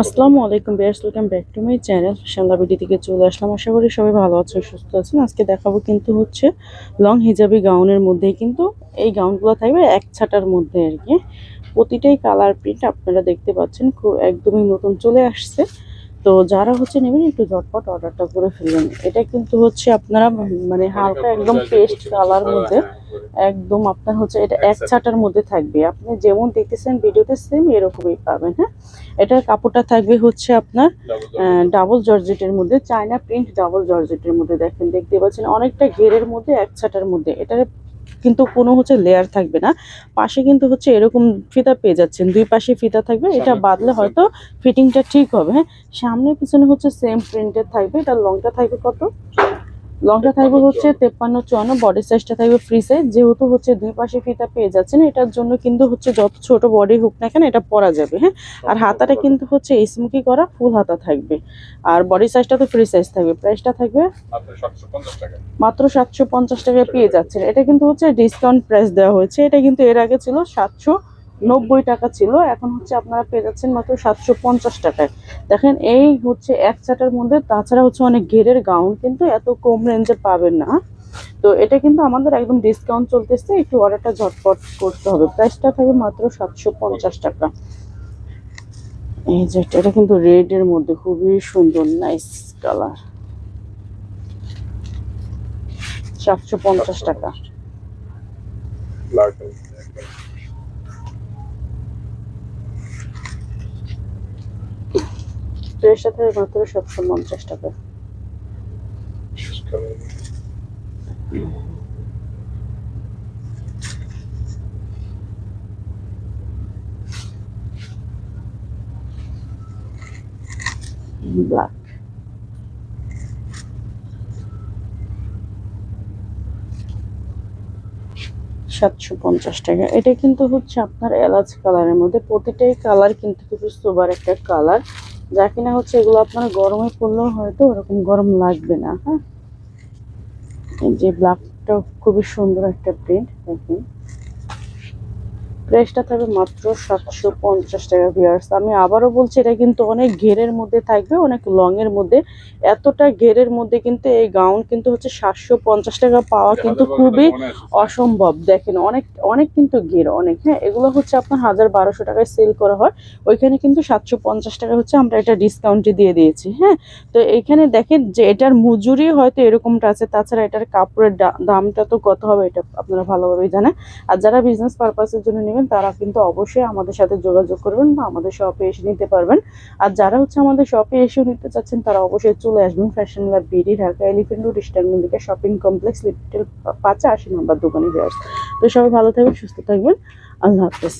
আসসালামু আলাইকুম viewers welcome back to my channel Shyamla BD থেকে চলে আসলাম। আশা করি সবাই ভালো আছেন সুস্থ আছেন। আজকে দেখাবো কিন্তু হচ্ছে লং হিজাবি গাউনের মধ্যেই কিন্তু এই গাউনগুলো থাকবে এক ছাটার মধ্যে আর কি। প্রতিটাই কালার প্রিন্ট আপনারা দেখতে পাচ্ছেন খুব একদমই নতুন চলে আসছে। তো যারা হচ্ছে নেবেন একটু ঝটপট অর্ডারটা করে ফেলবেন। এটা কিন্তু হচ্ছে আপনারা মানে হালকা একদম পেস্ট কালার মধ্যে। একদম আপনার হচ্ছে এটা এক ছাটার মধ্যে থাকবে। আপনি যেমন দেখতেছেন ভিডিওতে সেম এরকমই পাবেন হ্যাঁ? এটার কাপড়টা থাকবে হচ্ছে আপনার ডাবল জর্জেটের মধ্যে চায়না প্রিন্ট ডাবল জর্জেটের মধ্যে দেখেন দেখতে পাচ্ছেন অনেকটা ঘেরের মধ্যে এক ছাটার মধ্যে। এটার কিন্তু কোনো হচ্ছে লেয়ার থাকবে না। পাশে কিন্তু হচ্ছে এরকম ফিতা পেয়ে যাচ্ছেন। দুই পাশে ফিতা থাকবে। এটা বাদলে হয়তো ফিটিংটা ঠিক হবে হ্যাঁ। সামনে পিছনে হচ্ছে সেম প্রিন্টের থাকবে। এটা লংটা থাকবে কত? লংটা থাকবে হচ্ছে তেপ্পান্ন চুয়ান্ন বডি সাইজটা থাকবে ফ্রি সাইজ যেহেতু হচ্ছে দুই পাশে ফিতা পেয়ে যাচ্ছেন এটার জন্য কিন্তু হচ্ছে যত ছোট বডি হোক না কেন এটা পরা যাবে হ্যাঁ? আর হাতাটা কিন্তু হচ্ছে স্মুকি করা ফুল হাতা থাকবে। আর বডি সাইজটা তো ফ্রি সাইজ থাকবে প্রাইসটা থাকবে মাত্র সাতশো পঞ্চাশ টাকায় পেয়ে যাচ্ছেন। এটা কিন্তু হচ্ছে ডিসকাউন্ট প্রাইস দেওয়া হয়েছে এটা কিন্তু এর আগে ছিল সাতশো নব্বই টাকা ছিল, এখন হচ্ছে আপনারা পেয়ে যাচ্ছেন মাত্র সাতশো পঞ্চাশ টাকায়। দেখেন, এই হচ্ছে এক চাটার মধ্যে, তাছাড়া হচ্ছে অনেক ঘেরের গাউন, কিন্তু এত কম রেঞ্জে পাবেন না। তো এটা কিন্তু আমাদের একদম ডিসকাউন্ট চলতেছে, একটু অর্ডারটা ঝটপট করতে হবে। প্রাইসটা থাকবে মাত্র সাতশো পঞ্চাশ টাকা। এই যে, এটা কিন্তু রেড এর মধ্যে, খুবই সুন্দর নাইস কালার সাতশো পঞ্চাশ টাকা। ড্রেসটা মাত্র সাতশো পঞ্চাশ টাকা। সাতশো পঞ্চাশ টাকা। এটা কিন্তু হচ্ছে আপনার এলাচ কালারের মধ্যে। প্রতিটাই কালার কিন্তু খুবই সুবার একটা কালার যা কিনা হচ্ছে এগুলো আপনারা গরমে পড়লেও হয়তো ওরকম গরম লাগবে না হ্যাঁ? এই যে ব্ল্যাকটা খুবই সুন্দর একটা প্রিন্ট দেখেন। প্রাইসটা থাকবে মাত্র সাতশো পঞ্চাশ টাকা ভিয়ার্স আমি আবারও বলছি এটা কিন্তু অনেক ঘেরের মধ্যে থাকবে অনেক লং এর মধ্যে। এতটা ঘেরের মধ্যে কিন্তু এই গাউন কিন্তু হচ্ছে সাতশো পঞ্চাশ টাকা পাওয়া কিন্তু খুবই অসম্ভব। দেখেন অনেক অনেক কিন্তু ঘের অনেক হ্যাঁ? এগুলো হচ্ছে আপনার হাজার বারোশো টাকায় সেল করা হয়। ওইখানে কিন্তু সাতশো পঞ্চাশ টাকা হচ্ছে আমরা এটা ডিসকাউন্টে দিয়ে দিয়েছি হ্যাঁ? তো এইখানে দেখেন যে এটার মজুরি হয়তো এরকমটা আছে তাছাড়া এটার কাপড়ের দামটা তো কত হবে এটা আপনারা ভালোভাবেই জানেন। আর যারা বিজনেস পারপাসের জন্য নেবেন তারা কিন্তু অবশ্যই আমাদের সাথে যোগাযোগ করবেন বা আমাদের শপে এসে নিতে পারবেন। আর যারা হচ্ছে আমাদের শপে এসে নিতে চাচ্ছেন, তারা অবশ্যই চলে আসবেন fashion lab BD Dhaka elephant road stand দিকে শপিং কমপ্লেক্স লিটল পাঁচা আশি নম্বর দোকানে যাওয়ার। তো সবাই ভালো থাকবেন, সুস্থ থাকবেন। আল্লাহ হাফেজ।